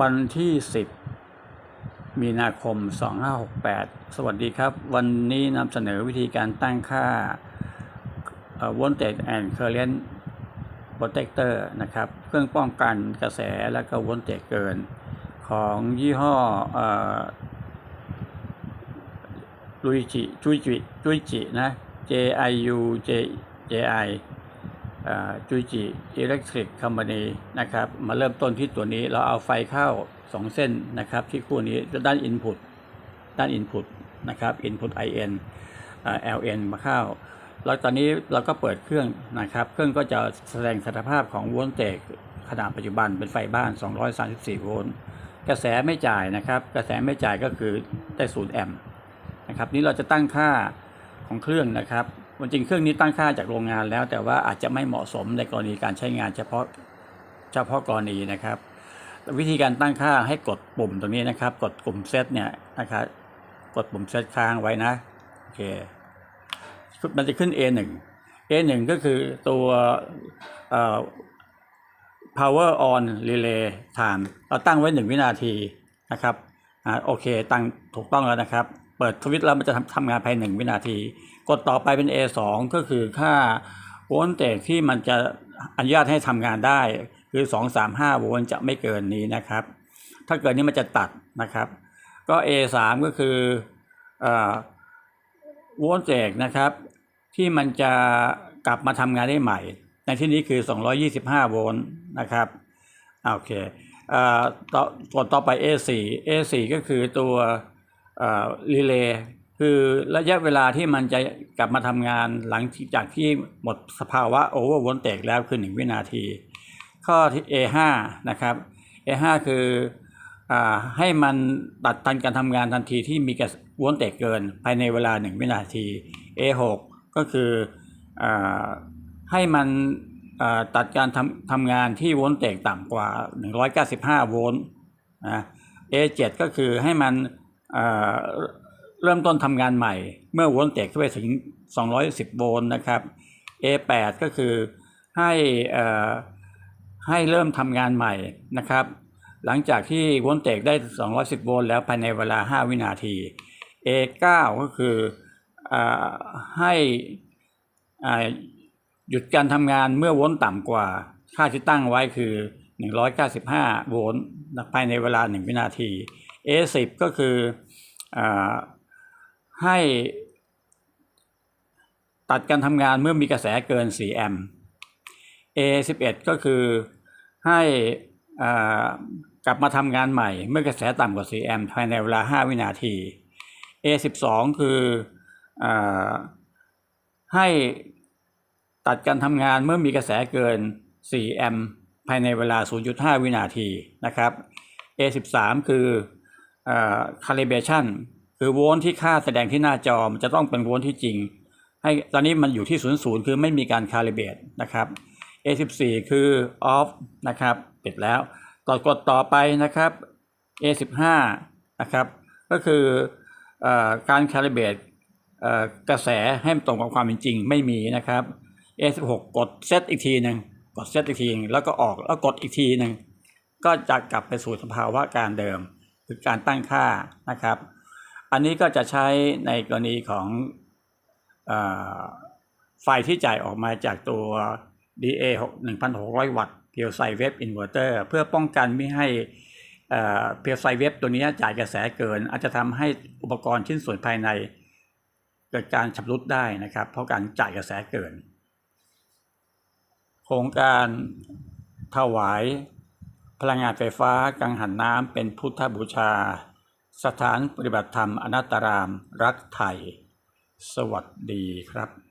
วันที่ 10 มีนาคม 2568 สวัสดีครับ วันนี้นำเสนอวิธีการตั้งค่า Voltage and Current Protector นะครับ เครื่องป้องกันกระแสและก็ Voltage เกิน ของยี่ห้อลุยจิจุยจิจุยจินะ J I U J J I จุจิอิเล็กทริกคอมพานีนะครับมาเริ่มต้นที่ตัวนี้เราเอาไฟเข้า 2 เส้นนะครับที่คู่นี้ด้าน Input ด้าน Input นะครับ Input IN อ่า LN มาเข้า แล้วตอนนี้เราก็เปิดเครื่องนะครับ เครื่องก็จะแสดงสถานภาพของโวลต์เตจขนาดปัจจุบันเป็นไฟบ้าน 234 โวลต์กระแสไม่จ่ายนะครับ กระแสไม่จ่ายก็คือได้0แอมป์นะครับนี่เราจะตั้งค่าของเครื่องนะครับ จริงเครื่องนี้ตั้งค่าจากโรงงานแล้ว แต่ว่าอาจจะไม่เหมาะสมในกรณีการใช้งานเฉพาะเฉพาะกรณีนะครับ วิธีการตั้งค่าให้กดปุ่มตรงนี้นะครับ กดปุ่มเซตเนี่ยนะครับกดปุ่มเซตค้างไว้นะโอเคมันจะขึ้น A1 A1 ก็คือตัว power on relay time เราตั้งไว้ 1 วินาทีนะครับอ่าโอเค ตั้งถูกต้องแล้วนะครับ เปิดทวิตแล้วมันจะทำทำงานภายใน1วินาที กดต่อไปเป็น A2 ก็คือค่าโวลต์เตจที่มันจะอนุญาตให้ทำงานได้ คือ 235 โวลต์จะไม่เกินนี้นะครับ ถ้าเกิดนี้มันจะตัดนะครับ ก็ A3 ก็คือเออโวลต์เตจนะครับ ที่มันจะกลับมาทำงานได้ใหม่ ในที่นี้คือ 225 โวลต์นะครับโอเคเอ่อต่อส่วนต่อไป A4 A4 ก็คือตัวเออรีเลย์ คือระยะเวลาที่มันจะกลับมาทำงานหลังจากที่หมดสภาวะโอเวอร์โวลเตจแล้วคือ 1 วินาที ข้อที่ A5 นะครับ A5 คืออให้มันตัดทันการทำงานทันทีที่มีกระโวลเตจเกินภายในเวลา 1 วินาที A6 ก็คืออให้มันตัดการทำทำงานที่โวลต์เตจต่ำกว่า 195 โวลต์นะ A7 ก็คือให้มัน เริ่มต้นทำงานใหม่ เมื่อโวลต์เตจขึ้นไปถึง 210 โวลต์นะครับ A8 ก็คือให้ให้เริ่มทำงานใหม่นะครับ หลังจากที่โวลต์เตจได้ 210 โวลต์แล้วภายในเวลา 5 วินาที A9 ก็คืออให้หยุดการทำงานเมื่อโวลต์ต่ำกว่าค่าที่ตั้งไว้คือ 195 โวลต์ภายในเวลา 1 วินาที A10 ก็คืออ ให้ตัดการทำงานเมื่อมีกระแสเกิน 4 แอมป์ A11 ก็คือให้กลับมาทำงานใหม่ เมื่อกระแสต่ำกว่า 4 แอมป์ภายในเวลา 5 วินาที A12 คืออให้ตัดการทำงานเมื่อมีกระแสเกิน 4 แอมป์ภายในเวลา 0.5 วินาทีนะครับ A13 คืออ calibration คือโวลต์ที่ค่าแสดงที่หน้าจอมันจะต้องเป็นโวลต์ที่จริง ให้ตอนนี้มันอยู่ที่00คือไม่มีการ calibrate นะครับ A14 คือ off นะครับปิดแล้วกดกดต่อไปนะครับ A15 นะครับก็คือเออการ calibrate เอ่อกระแสให้มันตรงกับความเป็นจริงไม่มีนะครับ A16 กดเซตอีกทีหนึ่งกดเซตอีกทีหนึ่งแล้วก็ออกแล้วกดอีกทีหนึ่งก็จะกลับไปสู่สภาวะการเดิม คือการตั้งค่านะครับ อันนี้ก็จะใช้ในกรณีของออไฟที่จ่ายออกมาจากตัว DA 1,600 วัตต์เพียวไซเวฟอินเวอร์เตอร์เพื่อป้องกันไม่ให้เพียวไซเวฟตัวนี้จ่ายกระแสเกิน อาจจะทำให้อุปกรณ์ชิ้นส่วนภายใน เกิดการชำรุดได้นะครับ เพราะการจ่ายกระแสเกิน โครงการถวายพลังงานไฟฟ้ากังหันน้ำเป็นพุทธบูชา สถานปฏิบัติธรรมอนัตตารามรักไทย สวัสดีครับ